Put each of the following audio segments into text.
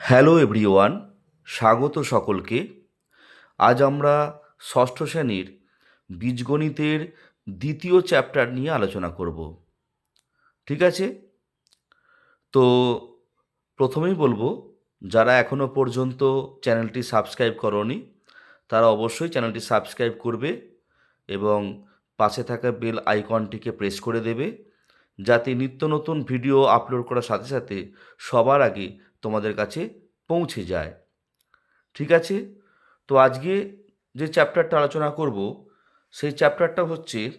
Hello everyone, স্বাগত সকলকে। আজ আমরা ষষ্ঠ শ্রেণির বীজগণিতের দ্বিতীয় চ্যাপ্টার নিয়ে আলোচনা করব। ঠিক আছে? তো প্রথমেই বলব, যারা এখনও পর্যন্ত চ্যানেলটি সাবস্ক্রাইব করনি, তারা অবশ্যই চ্যানেলটি সাবস্ক্রাইব করবে এবং পাশে থাকা বেল আইকনটিকে প্রেস করে দেবে, যাতে নিত্য নতুন ভিডিও আপলোড করার সাথে সাথে সবার আগে তোমাদের কাছে পৌঁছে যায়। ঠিক আছে? তো আজকে যে চ্যাপ্টারটা আলোচনা করব, সেই চ্যাপ্টারটা হচ্ছে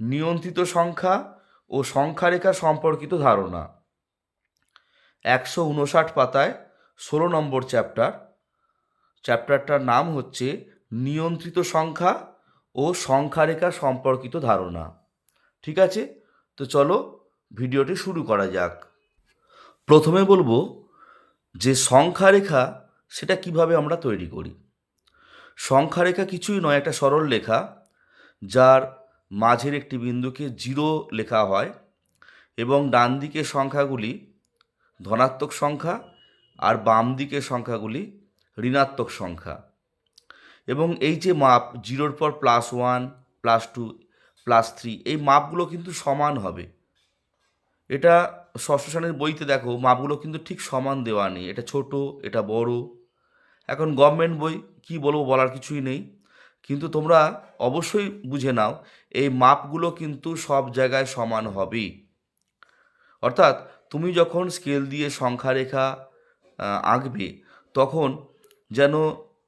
নিয়ন্ত্রিত সংখ্যা ও সংখ্যারেখা সম্পর্কিত ধারণা। একশো উনষাট পাতায় ষোলো নম্বর চ্যাপ্টার। চ্যাপ্টারটার নাম হচ্ছে নিয়ন্ত্রিত সংখ্যা ও সংখ্যারেখা সম্পর্কিত ধারণা। ঠিক আছে? তো চলো ভিডিওটি শুরু করা যাক। প্রথমে বলব যে সংখ্যারেখা, সেটা কীভাবে আমরা তৈরি করি? সংখ্যারেখা কিছুই নয়, একটা সরল লেখা, যার মাঝের একটি বিন্দুকে জিরো লেখা হয় এবং ডান দিকের সংখ্যাগুলি ধনাত্মক সংখ্যা আর বাম দিকের সংখ্যাগুলি ঋণাত্মক সংখ্যা। এবং এই যে মাপ, জিরোর পর plus one plus two plus three এই মাপগুলো কিন্তু সমান হবে। এটা ষষ্ঠ শ্রেণির বইতে দেখো, মাপগুলো কিন্তু ঠিক সমান দেওয়া নেই। এটা ছোট, এটা বড়। এখন গভর্নমেন্ট বই, কি বলব বলার কিছুই নেই। কিন্তু তোমরা অবশ্যই বুঝে নাও, এই মাপগুলো কিন্তু সব জায়গায় সমান হবেই। অর্থাৎ তুমি যখন স্কেল দিয়ে সংখ্যা রেখা আঁকবে, তখন যেন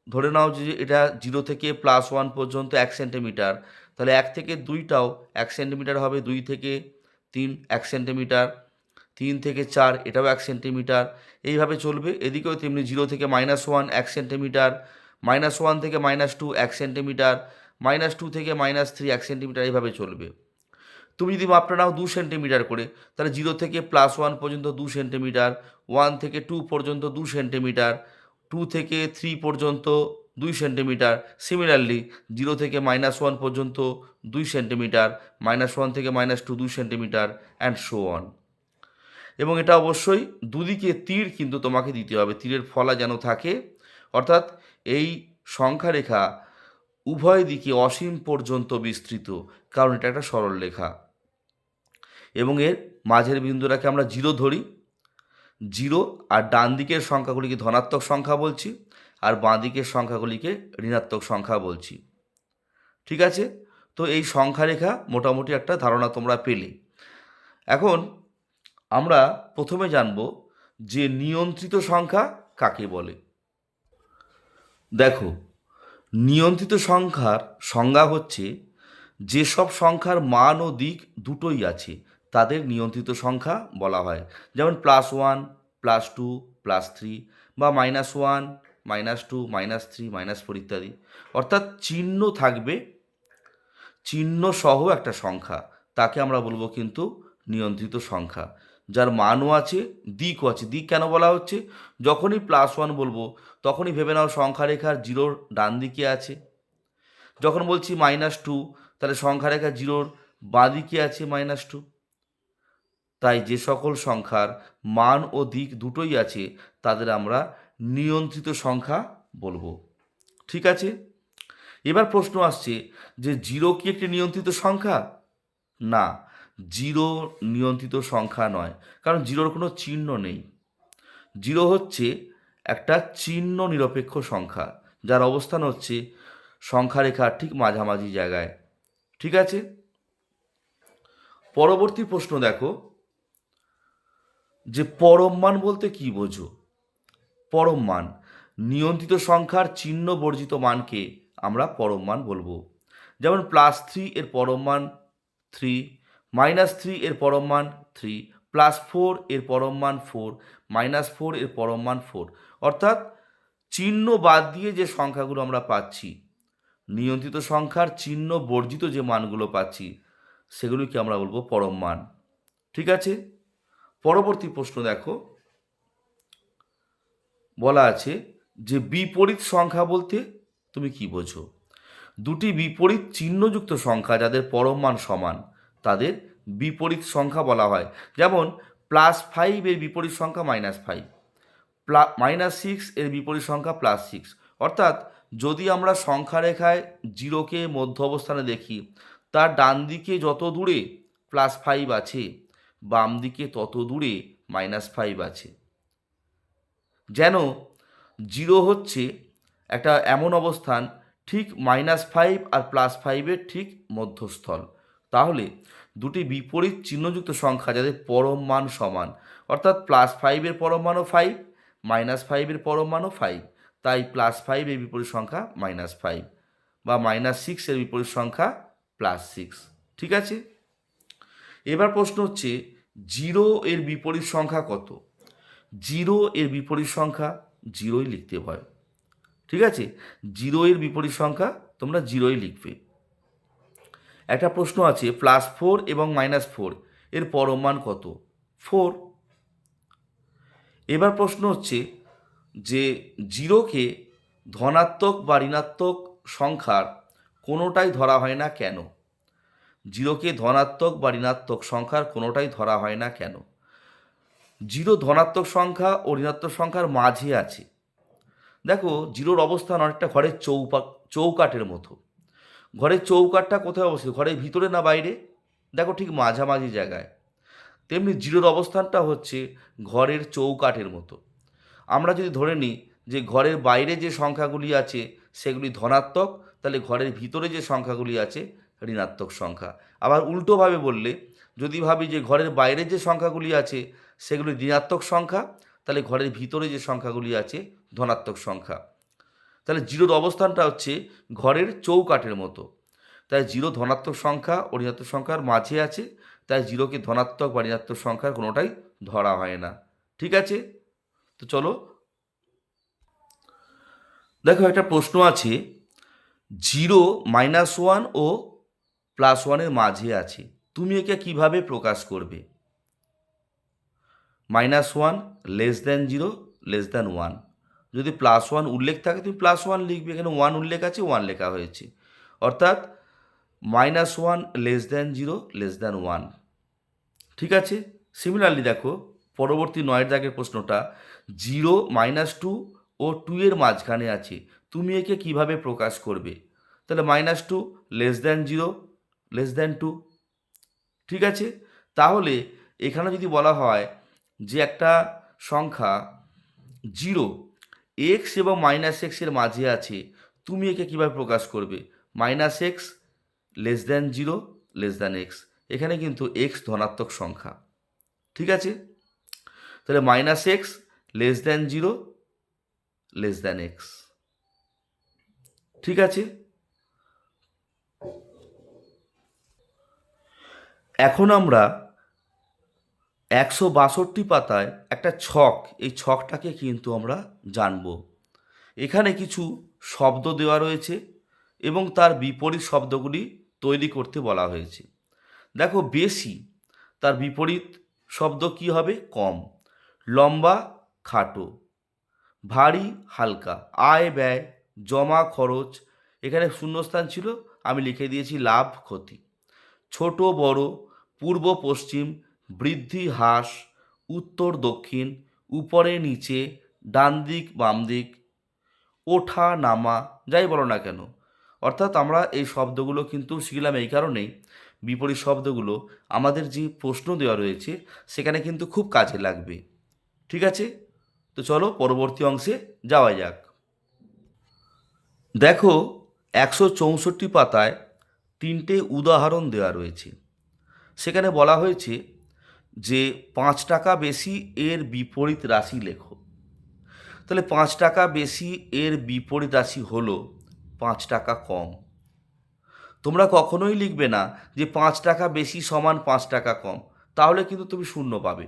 ধরে নাও যে এটা জিরো থেকে প্লাস ওয়ান পর্যন্ত এক সেন্টিমিটার তাহলে এক থেকে দুইটাও এক সেন্টিমিটার হবে, দুই থেকে তিন এক সেন্টিমিটার, তিন থেকে চার, এটাও এক সেন্টিমিটার। এইভাবে চলবে, এদিকেও তেমনি জিরো থেকে মাইনাস ওয়ান এক সেন্টিমিটার মাইনাস ওয়ান থেকে মাইনাস টু এক সেন্টিমিটার মাইনাস টু থেকে মাইনাস থ্রি এক সেন্টিমিটার, এইভাবে চলবে। তুমি যদি মাপটা নাও দু সেন্টিমিটার করে, তাহলে জিরো থেকে প্লাস ওয়ান পর্যন্ত দু সেন্টিমিটার ওয়ান থেকে টু পর্যন্ত দু সেন্টিমিটার টু থেকে থ্রি পর্যন্ত দুই সেন্টিমিটার। সিমিলারলি জিরো থেকে মাইনাস ওয়ান পর্যন্ত দুই সেন্টিমিটার মাইনাস ওয়ান থেকে মাইনাস টু দুই সেন্টিমিটার অ্যান্ড শো অন এবং এটা অবশ্যই দুদিকে তীর কিন্তু তোমাকে দিতে হবে। তীরের ফলা যেন থাকে, অর্থাৎ এই সংখ্যা রেখা উভয় দিকে অসীম পর্যন্ত বিস্তৃত, কারণ এটা একটা সরল রেখা। এবং এর মাঝের বিন্দুটাকে আমরা জিরো ধরি। জিরো আর ডান দিকের সংখ্যাগুলিকে ধনাত্মক সংখ্যা বলছি। আর বাঁ দিকের সংখ্যাগুলিকে ঋণাত্মক সংখ্যা বলছি। ঠিক আছে? তো এই সংখ্যা রেখা মোটামুটি একটা ধারণা তোমরা পেলে। এখন আমরা প্রথমে জানব যে নিয়ন্ত্রিত সংখ্যা কাকে বলে। দেখো, নিয়ন্ত্রিত সংখ্যার সংজ্ঞা হচ্ছে যেসব সংখ্যার মান ও দিক দুটোই আছে, তাদের নিয়ন্ত্রিত সংখ্যা বলা হয়। যেমন plus one, plus two, plus three বা minus one minus two minus three minus four ইত্যাদি। অর্থাৎ চিহ্ন থাকবে, চিহ্ন সহ একটা সংখ্যা। তাকে আমরা বলব কিন্তু নিয়ন্ত্রিত সংখ্যা। যার মানও আছে, দিকও আছে। দিক কেন বলা হচ্ছে? যখনই প্লাস ওয়ান বলব, তখনই ভেবে নাও সংখ্যা রেখার জিরোর ডান দিকে আছে। যখন বলছি মাইনাস টু তাহলে সংখ্যা রেখা জিরোর বাঁ দিকে আছে মাইনাস টু তাই যে সকল সংখ্যার মান ও দিক দুটোই আছে, তাদের আমরা নিয়ন্ত্রিত সংখ্যা বলব। ঠিক আছে? এবার প্রশ্ন আসছে যে জিরো কি একটি নিয়ন্ত্রিত সংখ্যা? না, জিরো নিয়ন্ত্রিত সংখ্যা নয়, কারণ জিরোর কোনো চিহ্ন নেই। জিরো হচ্ছে একটা চিহ্ন নিরপেক্ষ সংখ্যা, যার অবস্থান হচ্ছে সংখ্যা রেখার ঠিক মাঝামাঝি জায়গায়। ঠিক আছে? পরবর্তী প্রশ্ন দেখো, যে পরম মান বলতে কি বোঝো? পরম মান। নিয়ন্ত্রিত সংখ্যার চিহ্ন বর্জিত মানকে আমরা পরম মান বলব। যেমন প্লাস থ্রি এর পরম মান থ্রি মাইনাস থ্রি এর পরম মান থ্রি প্লাস ফোর এর পরম মান ফোর মাইনাস ফোর এর পরম মান ফোর অর্থাৎ চিহ্ন বাদ দিয়ে যে সংখ্যাগুলো আমরা পাচ্ছি, নিয়ন্ত্রিত সংখ্যার চিহ্ন বর্জিত যে মানগুলো পাচ্ছি, সেগুলিকে আমরা বলব পরম মান। ঠিক আছে? পরবর্তী প্রশ্ন দেখো। বলা আছে যে বিপরীত সংখ্যা বলতে তুমি কি বোঝো? দুটি বিপরীত চিহ্নযুক্ত সংখ্যা যাদের পরম মান সমান, তাদের বিপরীত সংখ্যা বলা হয়। যেমন প্লাস ফাইভের বিপরীত সংখ্যা মাইনাস ফাইভ প্লা মাইনাস সিক্স এর বিপরীত সংখ্যা প্লাস সিক্স অর্থাৎ, যদি আমরা সংখ্যা রেখায় জিরোকে মধ্য অবস্থানে দেখি, তার ডান দিকে যত দূরে প্লাস ফাইভ আছে, বাম দিকে তত দূরে মাইনাস ফাইভ আছে। যেন জিরো হচ্ছে একটা এমন অবস্থান ঠিক মাইনাস ফাইভ আর প্লাস ফাইভের ঠিক মধ্যস্থল। তাহলে দুটি বিপরীত চিহ্নযুক্ত সংখ্যা যাদের পরম মান সমান, অর্থাৎ প্লাস ফাইভের পরম মানও ফাইভ, মাইনাস ফাইভের পরম মানও ফাইভ, তাই প্লাস ফাইভের বিপরীত সংখ্যা মাইনাস ফাইভ বা মাইনাস সিক্সের বিপরীত সংখ্যা প্লাস সিক্স। ঠিক আছে? এবার প্রশ্ন হচ্ছে, জিরো এর বিপরীত সংখ্যা কত? জিরো এর বিপরীত সংখ্যা জিরোই লিখতে হয়। ঠিক আছে? জিরো এর বিপরীত সংখ্যা তোমরা জিরোই লিখবে। একটা প্রশ্ন আছে প্লাস ফোর এবং মাইনাস ফোর এর পরমান কত? ফোর এবার প্রশ্ন হচ্ছে যে জিরোকে ধনাত্মক বা ঋণাত্মক সংখ্যার কোনোটাই ধরা হয় না কেন? জিরোকে ধনাত্মক বা ঋণাত্মক সংখ্যার কোনোটাই ধরা হয় না কেন? জিরো ধনাত্মক সংখ্যা ও ঋণাত্মক সংখ্যার মাঝে আছে। দেখো, জিরোর অবস্থান অনেকটা ঘরের চৌপা চৌকাটের মতো। ঘরের চৌকাটটা কোথায় অবস্থিত? ঘরের ভিতরে না বাইরে? দেখো ঠিক মাঝামাঝি জায়গায়। তেমনি জিরোর অবস্থানটা হচ্ছে ঘরের চৌকাঠের মতো। আমরা যদি ধরে নিই যে ঘরের বাইরে যে সংখ্যাগুলি আছে সেগুলি ধনাত্মক, তাহলে ঘরের ভিতরে যে সংখ্যাগুলি আছে ঋণাত্মক সংখ্যা। আবার উল্টোভাবে বললে, যদি ভাবি যে ঘরের বাইরে যে সংখ্যাগুলি আছে সেগুলি ঋণাত্মক সংখ্যা, তাহলে ঘরের ভিতরে যে সংখ্যাগুলি আছে, ধনাত্মক সংখ্যা। তাহলে জিরোর অবস্থানটা হচ্ছে ঘরের চৌকাঠের মতো। তাই জিরো ধনাত্মক সংখ্যা ও ঋণাত্মক সংখ্যার মাঝে আছে, তাই জিরোকে ধনাত্মক বা ঋণাত্মক সংখ্যার কোনোটাই ধরা হয় না। ঠিক আছে? তো চলো। দেখো একটা প্রশ্ন আছে, জিরো মাইনাস ওয়ান ও প্লাস ওয়ানের মাঝে আছে, তুমি একে কীভাবে প্রকাশ করবে? Minus one less than zero less than one যদি প্লাস ওয়ান উল্লেখ থাকে, তুমি প্লাস ওয়ান লিখবে। এখানে ওয়ান উল্লেখ আছে ওয়ান লেখা হয়েছে। অর্থাৎ minus one less than zero less than one ঠিক আছে? সিমিলারলি দেখো, পরবর্তী নয়ের দাগের প্রশ্নটা জিরো মাইনাস টু ও টু এর মাঝখানে আছে। তুমি একে কীভাবে প্রকাশ করবে? তাহলে minus two less than zero less than two ঠিক আছে? তাহলে এখানে যদি বলা হয় যে একটা সংখ্যা জিরো এক্স এবং মাইনাস এক্সের মাঝে আছে, তুমি একে কীভাবে প্রকাশ করবে? Minus X less than zero less than X এখানে কিন্তু এক্স ধনাত্মক সংখ্যা। ঠিক আছে? তাহলে minus X less than zero less than X ঠিক আছে? এখন আমরা একশো বাষট্টি পাতায় একটা ছক, এই ছকটাকে কিন্তু আমরা জানব। এখানে কিছু শব্দ দেওয়া রয়েছে এবং তার বিপরীত শব্দগুলি তৈরি করতে বলা হয়েছে। দেখো, বেশি, তার বিপরীত শব্দ কি হবে? কম, লম্বা, খাটো, ভারী, হালকা, আয়, ব্যয়, জমা, খরচ। এখানে শূন্যস্থান ছিল, আমি লিখে দিয়েছি লাভ, ক্ষতি। ছোট, বড়, পূর্ব, পশ্চিম বৃদ্ধি হ্রাস, উত্তর দক্ষিণ, উপরে নিচে, ডান দিক, বাম দিক, ওঠা, নামা, যাই বলো না কেন। অর্থাৎ আমরা এই শব্দগুলো কিন্তু শিখলাম এই কারণেই। বিপরীত শব্দগুলো আমাদের যে প্রশ্ন দেওয়া রয়েছে, সেখানে কিন্তু খুব কাজে লাগবে। ঠিক আছে? তো চলো পরবর্তী অংশে যাওয়া যাক। দেখো, একশো চৌষট্টি পাতায় তিনটে উদাহরণ দেওয়া রয়েছে। সেখানে বলা হয়েছে যে পাঁচ টাকা বেশি এর বিপরীত রাশি লেখো। তাহলে পাঁচ টাকা বেশি এর বিপরীত রাশি হলো পাঁচ টাকা কম। তোমরা কখনোই লিখবে না যে পাঁচ টাকা বেশি সমান পাঁচ টাকা কম, তাহলে কিন্তু তুমি শূন্য পাবে।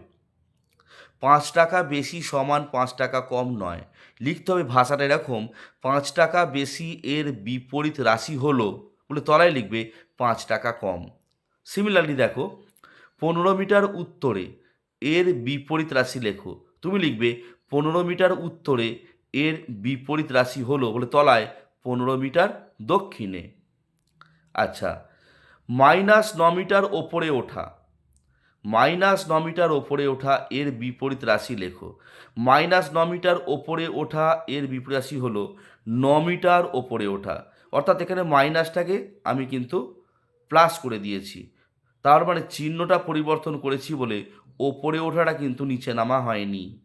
পাঁচ টাকা বেশি সমান পাঁচ টাকা কম নয়। লিখতে হবে ভাষাটা এরকম, পাঁচ টাকা বেশি এর বিপরীত রাশি হলো, বলে তলায় লিখবে পাঁচ টাকা কম। সিমিলারলি দেখো পনেরো মিটার উত্তরে, এর বিপরীত রাশি লেখো। তুমি লিখবে, পনেরো মিটার উত্তরে, এর বিপরীত রাশি হলো বলে তলায়, পনেরো মিটার দক্ষিণে। আচ্ছা মাইনাস ন মিটার ওপরে ওঠা। মাইনাস ন মিটার ওপরে ওঠা, এর বিপরীত রাশি লেখো। মাইনাস ন মিটার ওপরে ওঠা, এর বিপরীত রাশি হলো ন মিটার ওপরে ওঠা। অর্থাৎ এখানে মাইনাসটাকে আমি কিন্তু প্লাস করে দিয়েছি। তার মানে চিহ্নটা পরিবর্তন করেছি বলে ওপরে ওঠাটা কিন্তু নিচে নামা হয়নি।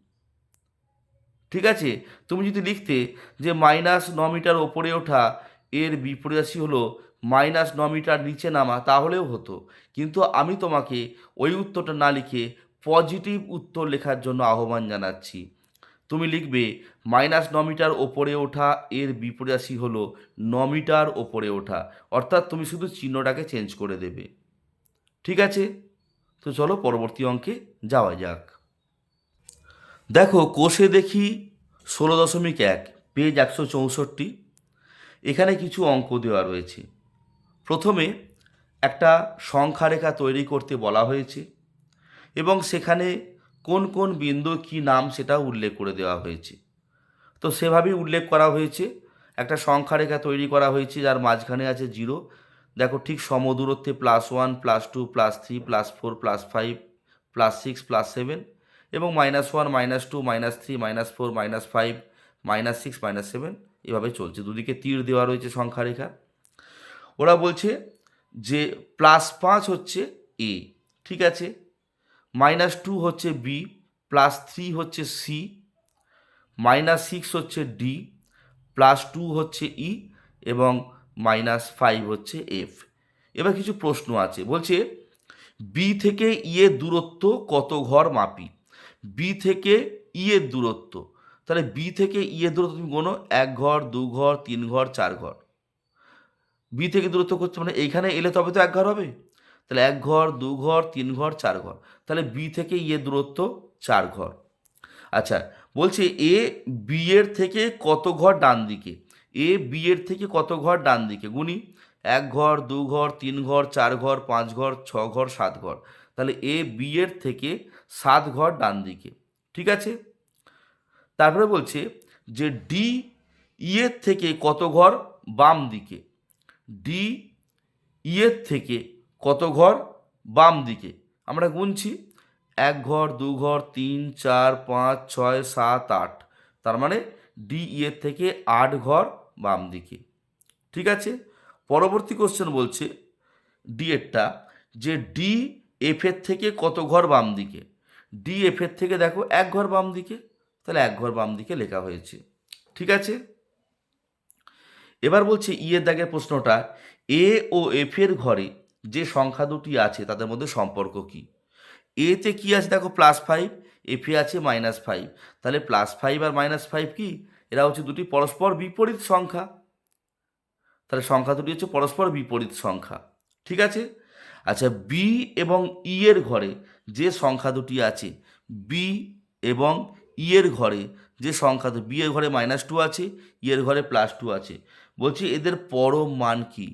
ঠিক আছে? তুমি যদি লিখতে যে মাইনাস ন মিটার ওপরে ওঠা, এর বিপরীত রাশি হলো মাইনাস ন মিটার নিচে নামা, তাহলেও হতো। কিন্তু আমি তোমাকে ওই উত্তরটা না লিখে পজিটিভ উত্তর লেখার জন্য আহ্বান জানাচ্ছি। তুমি লিখবে মাইনাস ন মিটার ওপরে ওঠা, এর বিপরীত রাশি হলো ন মিটার ওপরে ওঠা। অর্থাৎ তুমি শুধু চিহ্নটাকে চেঞ্জ করে দেবে। ঠিক আছে? তো চলো পরবর্তী অঙ্কে যাওয়া যাক। দেখো, কোষে দেখি ষোলো দশমিক এক, পেজ একশো চৌষট্টি। এখানে কিছু অঙ্ক দেওয়া রয়েছে। প্রথমে একটা সংখ্যারেখা তৈরি করতে বলা হয়েছে এবং সেখানে কোন কোন বিন্দু কী নাম সেটা উল্লেখ করে দেওয়া হয়েছে। তো সেভাবেই উল্লেখ করা হয়েছে। একটা সংখ্যারেখা তৈরি করা হয়েছে, যার মাঝখানে আছে জিরো দেখো ঠিক সমদূরত্বে plus one plus two plus three plus four plus five plus six plus seven এবং minus one minus two minus three minus four minus five minus six minus seven এভাবে চলছে। দুদিকে তীর দেওয়া রয়েছে সংখ্যারেখা। ওরা বলছে যে প্লাস পাঁচ হচ্ছে এ ঠিক আছে? মাইনাস টু হচ্ছে বি প্লাস থ্রি হচ্ছে সি মাইনাস সিক্স হচ্ছে ডি প্লাস টু হচ্ছে ই এবং মাইনাস ফাইভ হচ্ছে এফ এবার কিছু প্রশ্ন আছে, বলছে বি থেকে ই এর দূরত্ব কত ঘর মাপি? বি থেকে ই এর দূরত্ব, তাহলে বি থেকে ই এর দূরত্ব তুমি কোনো এক ঘর, দু ঘর, তিন ঘর, চার ঘর। বি থেকে দূরত্ব করছে মানে এইখানে এলে তবে তো এক ঘর হবে। তাহলে এক ঘর, দু ঘর, তিন ঘর, চার ঘর, তাহলে বি থেকে ই এর দূরত্ব চার ঘর। আচ্ছা বলছে এ বি এর থেকে কত ঘর ডান দিকে এ বি এর থেকে কত ঘর ডান দিকে? গুনি এক ঘর, দু ঘর, তিন ঘর, চার ঘর, পাঁচ ঘর, ছ ঘর, সাত ঘর। তাহলে এ বি এর থেকে সাত ঘর ডান দিকে। ঠিক আছে? তারপরে বলছে যে ডি ই এর থেকে কত ঘর বাম দিকে? ডি ই এর থেকে কত ঘর বাম দিকে? আমরা গুনছি। এক ঘর, দু ঘর, তিন, চার, পাঁচ, ছয়, সাত, আট। তার মানে ডি ই এর থেকে আট ঘর বাম দিকে। ঠিক আছে? পরবর্তী কোশ্চেন বলছে ডি এরটা যে ডি এফ এর থেকে কত ঘর বাম দিকে? ডি এফ এর থেকে দেখো এক ঘর বাম দিকে, তাহলে এক ঘর বাম দিকে লেখা হয়েছে। ঠিক আছে? এবার বলছে ই এর দাগের প্রশ্নটা এ ও এফ এর ঘরে যে সংখ্যা দুটি আছে, তাদের মধ্যে সম্পর্ক কি? এতে কি আছে? দেখো প্লাস ফাইভ এফে আছে মাইনাস ফাইভ তাহলে প্লাস ফাইভ আর মাইনাস ফাইভ কি? এরা হচ্ছে দুটি পরস্পর বিপরীত সংখ্যা। তাহলে সংখ্যা দুটি হচ্ছে পরস্পর বিপরীত সংখ্যা। ঠিক আছে? আচ্ছা বি এবং ই এর ঘরে যে সংখ্যা দুটি আছে বি এবং ই এর ঘরে যে সংখ্যা বি এর ঘরে মাইনাস টু আছে ই এর ঘরে প্লাস টু আছে। বলছি এদের পরম মান কি?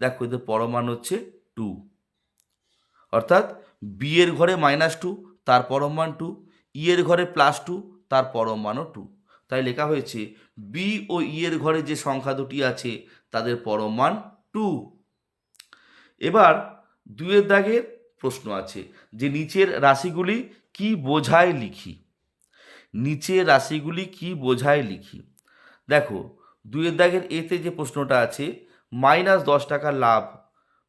দেখো, এদের পরম মান হচ্ছে টু অর্থাৎ বি এর ঘরে মাইনাস টু তার পরম মান টু ই এর ঘরে প্লাস টু তার পরম মানও টু তাই লেখা হয়েছে বি ও ই এর ঘরে যে সংখ্যা দুটি আছে, তাদের পরম মান টু এবার দুয়ের দাগের প্রশ্ন আছে, যে নিচের রাশিগুলি কি বোঝায় লিখি? নিচের রাশিগুলি কি বোঝায় লিখি? দেখো দুয়ের দাগের এতে যে প্রশ্নটা আছে, মাইনাস দশ টাকা লাভ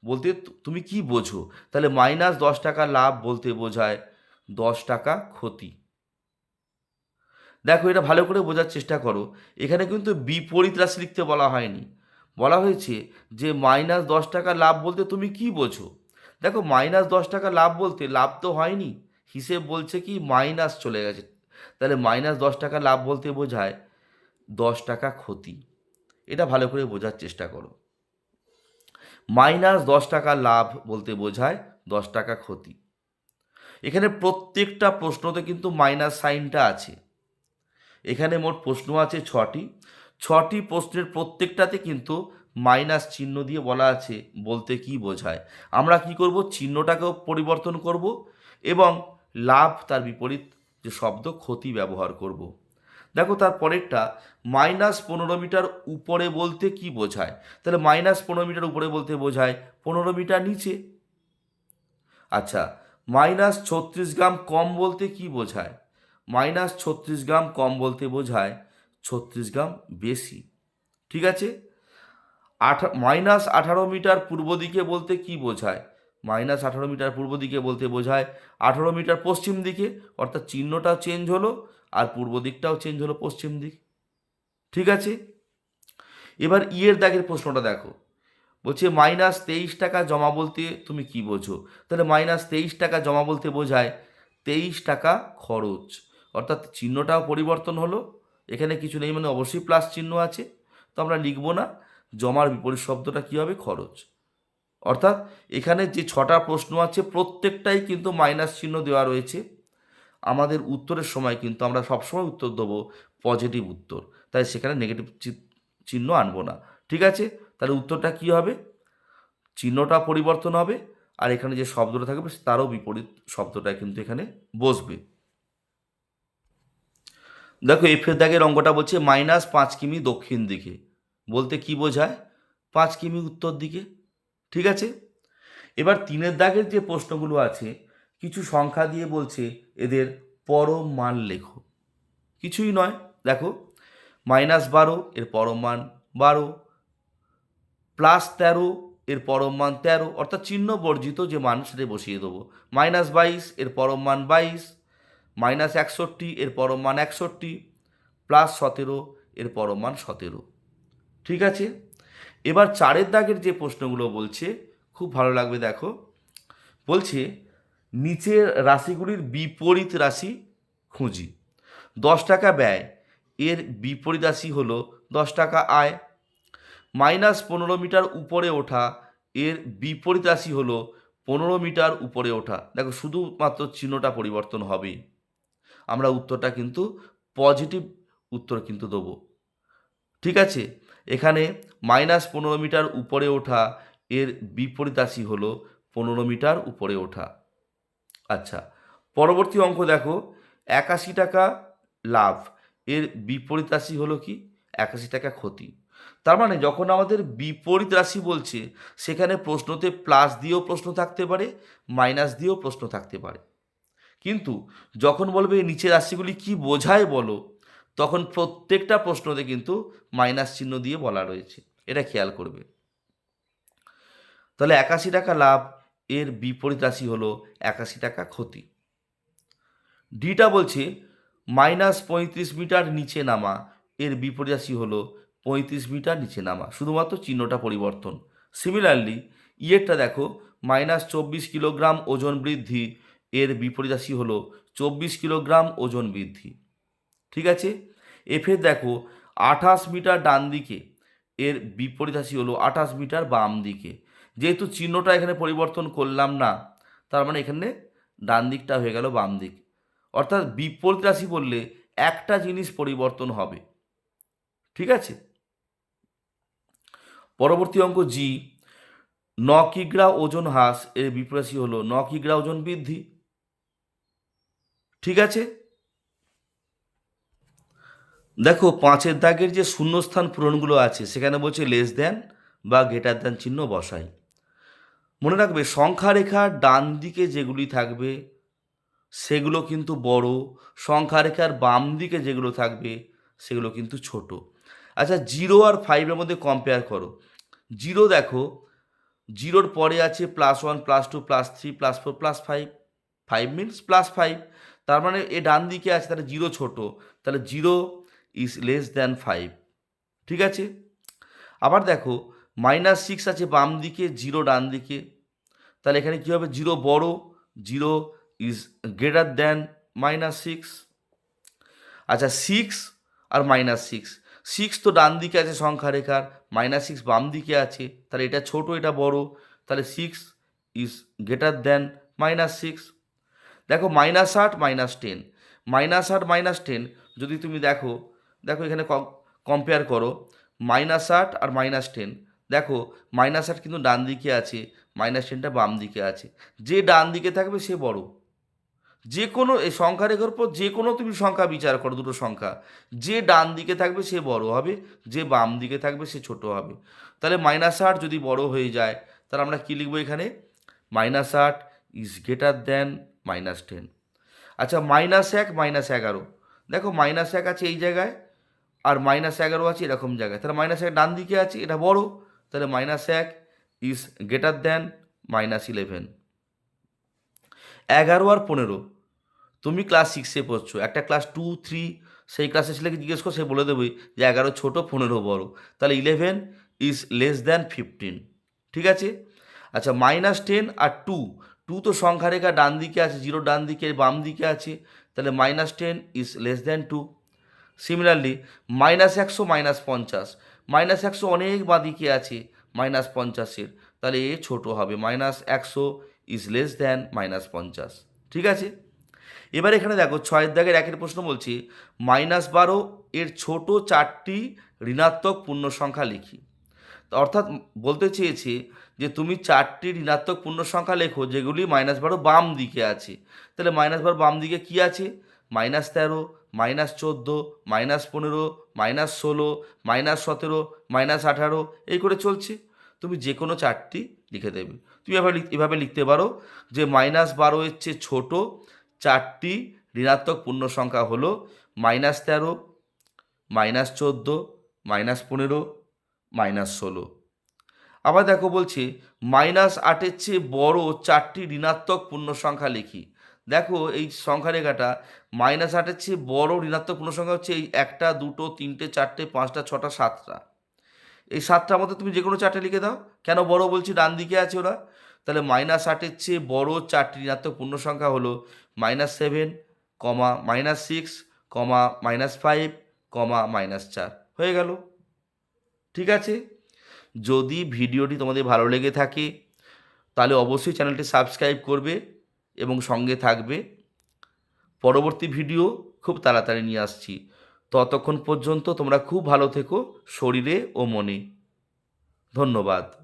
বলতে তুমি কি বোঝো? তাহলে মাইনাস দশ টাকা লাভ বলতে বোঝায় দশ টাকা ক্ষতি। দেখো, এটা ভালো করে বোঝার চেষ্টা করো। এখানে কিন্তু বিপরীত রাশি লিখতে বলা হয়নি। বলা হয়েছে যে মাইনাস দশ টাকা লাভ বলতে তুমি কি বোঝো? দেখো মাইনাস দশ টাকা লাভ বলতে লাভ তো হয়নি। হিসেব বলছে কি মাইনাস চলে গেছে। তাহলে মাইনাস দশ টাকা লাভ বলতে বোঝায় দশ টাকা ক্ষতি। এটা ভালো করে বোঝার চেষ্টা করো। মাইনাস দশ টাকা লাভ বলতে বোঝায় দশ টাকা ক্ষতি। এখানে প্রত্যেকটা প্রশ্নতে কিন্তু মাইনাস সাইনটা আছে। এখানে মোট প্রশ্ন আছে ছটি। ছটি প্রশ্নের প্রত্যেকটাতে কিন্তু মাইনাস চিহ্ন দিয়ে বলা আছে, বলতে কি বোঝায়। আমরা কি করব? চিহ্নটাকেও পরিবর্তন করব এবং লাভ তার বিপরীত যে শব্দ, ক্ষতি ব্যবহার করব। দেখো তার পরেরটা, মাইনাস পনেরো মিটার উপরে বলতে কি বোঝায়? তাহলে মাইনাস পনেরো মিটার উপরে বলতে বোঝায় পনেরো মিটার নিচে। আচ্ছা মাইনাস ছত্রিশ গ্রাম কম বলতে কি বোঝায়? মাইনাস ছত্রিশ গ্রাম কম বলতে বোঝায় ছত্রিশ গ্রাম বেশি। ঠিক আছে? আঠা, মাইনাস আঠারো মিটার পূর্ব দিকে বলতে কি বোঝায়? মাইনাস আঠারো মিটার পূর্ব দিকে বলতে বোঝায় আঠারো মিটার পশ্চিম দিকে, অর্থাৎ চিহ্নটাও চেঞ্জ হলো আর পূর্ব দিকটাও চেঞ্জ হলো পশ্চিম দিক। ঠিক আছে? এবার ইয়ের দাগের প্রশ্নটা দেখো। বলছে মাইনাস তেইশ টাকা জমা বলতে তুমি কি বোঝো? তাহলে মাইনাস তেইশ টাকা জমা বলতে বোঝায় তেইশ টাকা খরচ। অর্থাৎ চিহ্নটাও পরিবর্তন হলো। এখানে কিছু নেই মানে অবশ্যই প্লাস চিহ্ন আছে। তো আমরা লিখব না, জমার বিপরীত শব্দটা কী হবে? খরচ। অর্থাৎ এখানে যে ছটা প্রশ্ন আছে, প্রত্যেকটাই কিন্তু মাইনাস চিহ্ন দেওয়া রয়েছে। আমাদের উত্তরের সময় কিন্তু আমরা সবসময় উত্তর দেবো পজিটিভ উত্তর। তাই সেখানে নেগেটিভ চিহ্ন আনব না। ঠিক আছে? তাহলে উত্তরটা কী হবে? চিহ্নটা পরিবর্তন হবে, আর এখানে যে শব্দটা থাকবে, তারও বিপরীত শব্দটা কিন্তু এখানে বসবে। দেখো এফের দাগের অঙ্কটা বলছে মাইনাস পাঁচ কিমি দক্ষিণ দিকে। বলতে কি বোঝায়? পাঁচ কিমি উত্তর দিকে। ঠিক আছে? এবার তিনের দাগের যে প্রশ্নগুলো আছে, কিছু সংখ্যা দিয়ে বলছে এদের পরম মান লেখো। কিছুই নয়, দেখো। মাইনাস বারো, এর পরম মান বারো। প্লাস তেরো, এর পরম মান তেরো। অর্থাৎ চিহ্ন বর্জিত যে মান সেটা বসিয়ে দেবো। মাইনাস বাইশ, এর পরম মান বাইশ। মাইনাস একষট্টি, এর পরম মান একষট্টি, প্লাস সতেরো, এর পরম মান সতেরো। ঠিক আছে? এবার চারের দাগের যে প্রশ্নগুলো বলছে, খুব ভালো লাগবে দেখো। বলছে, নিচের রাশিগুলির বিপরীত রাশি খুঁজি। দশ টাকা ব্যয়, এর বিপরীত রাশি হলো দশ টাকা আয়। মাইনাস পনেরো মিটার উপরে ওঠা, এর বিপরীত রাশি হলো পনেরো মিটার উপরে ওঠা। দেখো, শুধুমাত্র চিহ্নটা পরিবর্তন হবে। আমরা উত্তরটা কিন্তু পজিটিভ উত্তর কিন্তু দেবো। ঠিক আছে? এখানে মাইনাস পনেরো মিটার উপরে ওঠা, এর বিপরীত রাশি হলো পনেরো মিটার উপরে ওঠা। আচ্ছা পরবর্তী অঙ্ক দেখো, একাশি টাকা লাভ, এর বিপরীত রাশি হলো কি? একাশি টাকা ক্ষতি। তার মানে যখন আমাদের বিপরীত রাশি বলছে, সেখানে প্রশ্নতে প্লাস দিয়েও প্রশ্ন থাকতে পারে মাইনাস দিয়েও প্রশ্ন থাকতে পারে। কিন্তু যখন বলবে এই নিচের রাশিগুলি কি বোঝায় বলো, তখন প্রত্যেকটা প্রশ্নতে কিন্তু মাইনাস চিহ্ন দিয়ে বলা রয়েছে। এটা খেয়াল করবে। তাহলে একাশি টাকা লাভ, এর বিপরীত রাশি হলো একাশি টাকা ক্ষতি। ডিটা বলছে মাইনাস পঁয়ত্রিশ মিটার নিচে নামা, এর বিপরীত রাশি হলো পঁয়ত্রিশ মিটার নিচে নামা, শুধুমাত্র চিহ্নটা পরিবর্তন। সিমিলারলি ইয়েরটা দেখো, মাইনাস চব্বিশ কিলোগ্রাম ওজন বৃদ্ধি এর বিপরীত রাশি হলো চব্বিশ কিলোগ্রাম ওজন বৃদ্ধি। ঠিক আছে? এফের দেখো, আঠাশ মিটার ডান দিকে, এর বিপরীত রাশি হলো আঠাশ মিটার বাম দিকে। যেহেতু চিহ্নটা এখানে পরিবর্তন করলাম না, তার মানে এখানে ডান দিকটা হয়ে গেল বাম দিক। অর্থাৎ বিপরীত রাশি বললে একটা জিনিস পরিবর্তন হবে। ঠিক আছে? পরবর্তী অঙ্ক জি, ন কিগ্রা ওজন হ্রাস, এর বিপরীত রাশি হলো ন কিগ্রা ওজন বৃদ্ধি। ঠিক আছে? দেখো, পাঁচের দাগের যে শূন্যস্থান পূরণগুলো আছে, সেখানে বলছে লেস দেন বা গ্রেটার দেন চিহ্ন বসাই। মনে রাখবে সংখ্যা রেখার ডান দিকে যেগুলি থাকবে, সেগুলো কিন্তু বড়। সংখ্যা রেখার বাম দিকে যেগুলো থাকবে, সেগুলো কিন্তু ছোট। আচ্ছা জিরো আর ফাইভের মধ্যে কম্পেয়ার করো। জিরো দেখো জিরোর পরে আছে plus one plus two plus three plus four plus five five means plus five তার মানে এ ডান দিকে আছে, তাহলে জিরো ছোট, তাহলে zero is less than five ঠিক আছে? আবার দেখো মাইনাস সিক্স আছে বাম দিকে, জিরো ডান দিকে, তাহলে এখানে কী হবে? জিরো বড়, zero is greater than minus six আচ্ছা সিক্স আর মাইনাস সিক্স সিক্স তো ডান দিকে আছে সংখ্যা রেখার মাইনাস সিক্স বাম দিকে আছে, তাহলে এটা ছোট, এটা বড়, তাহলে six is greater than minus six দেখো মাইনাস আট মাইনাস টেন মাইনাস আট মাইনাস টেন যদি তুমি দেখো দেখো এখানে কম্পেয়ার করো। মাইনাস আট আর মাইনাস টেন দেখো মাইনাস আট কিন্তু ডান দিকে আছে মাইনাস টেনটা বাম দিকে আছে। যে ডান দিকে থাকবে, সে বড়। যে কোনো এই সংখ্যা রেখার উপর যে কোনো তুমি সংখ্যা বিচার করো, দুটো সংখ্যা। যে ডান দিকে থাকবে, সে বড় হবে। যে বাম দিকে থাকবে, সে ছোট হবে। তাহলে মাইনাস আট যদি বড় হয়ে যায়, তাহলে আমরা কী লিখব এখানে? মাইনাস আট is greater than minus ten আচ্ছা মাইনাস এক মাইনাস এগারো। দেখো মাইনাস এক আছে এই জায়গায়, আর মাইনাস এগারো আছে এরকম জায়গায়। তাহলে মাইনাস এক ডান দিকে আছে, এটা বড়। তাহলে মাইনাস এক is greater than minus eleven এগারো আর পনেরো, তুমি ক্লাস সিক্সে পড়ছো। একটা ক্লাস টু থ্রি সেই ক্লাসে ছেলেকে জিজ্ঞেস করো, সে বলে দেবে যে এগারো ছোটো, পনেরো বড়। তাহলে eleven is less than fifteen ঠিক আছে? আচ্ছা মাইনাস টেন আর টু টু তো সংখ্যা রেখা ডান দিকে আছে, জিরো ডান দিকে, বাম দিকে আছে, তাহলে minus ten is less than two similarly minus একশো মাইনাস পঞ্চাশ। মাইনাস একশো অনেক বাঁদিকে আছে মাইনাস পঞ্চাশের। তাহলে এ ছোট হবে মাইনাস একশো ইজ লেস দ্যান মাইনাস পঞ্চাশ। ঠিক আছে? এবার এখানে দেখো, ছয়ের দাগের একের প্রশ্ন বলছি মাইনাস বারো এর ছোট চারটি ঋণাত্মক পূর্ণ সংখ্যা লিখি অর্থাৎ বলতে চেয়েছে যে তুমি চারটি ঋণাত্মক পূর্ণ সংখ্যা লেখো, যেগুলি মাইনাস বারো বাম দিকে আছে। তাহলে মাইনাস বারো বাম দিকে কী আছে? মাইনাস তেরো মাইনাস চোদ্দ মাইনাস পনেরো মাইনাস ষোলো মাইনাস সতেরো মাইনাস আঠারো, এই করে চলছে। তুমি যে কোনো চারটি লিখে দেবে। তুমি এভাবে এভাবে লিখতে পারো যে মাইনাস বারো এর চেয়ে ছোটো চারটি ঋণাত্মক পূর্ণ সংখ্যা হলো মাইনাস তেরো মাইনাস চোদ্দ মাইনাস পনেরো মাইনাস ষোলো। আবার দেখো বলছে মাইনাস আটের চেয়ে বড় চারটি ঋণাত্মক পূর্ণ সংখ্যা লিখি। দেখো এই সংখ্যা রেখাটা মাইনাস আটের চেয়ে বড় ঋণাত্মক পূর্ণ সংখ্যা হচ্ছে এই একটা, দুটো, তিনটে, চারটে, পাঁচটা, ছটা, সাতটা। এই সাতটার মধ্যে তুমি যে কোনো চারটে লিখে দাও। কেন বড় বলছি? ডান দিকে আছে ওরা। তাহলে মাইনাস আটের চেয়ে বড় চারটি ঋণাত্মক পূর্ণ সংখ্যা হলো minus seven comma minus six comma minus five comma minus চার। হয়ে গেল। ঠিক আছে? যদি ভিডিওটি তোমাদের ভালো লেগে থাকে, তাহলে অবশ্যই চ্যানেলটি সাবস্ক্রাইব করবে এবং সঙ্গে থাকবে। পরবর্তী ভিডিও খুব তাড়াতাড়ি নিয়ে আসছি। ততক্ষণ পর্যন্ত তোমরা খুব ভালো থেকো শরীরে ও মনে। ধন্যবাদ।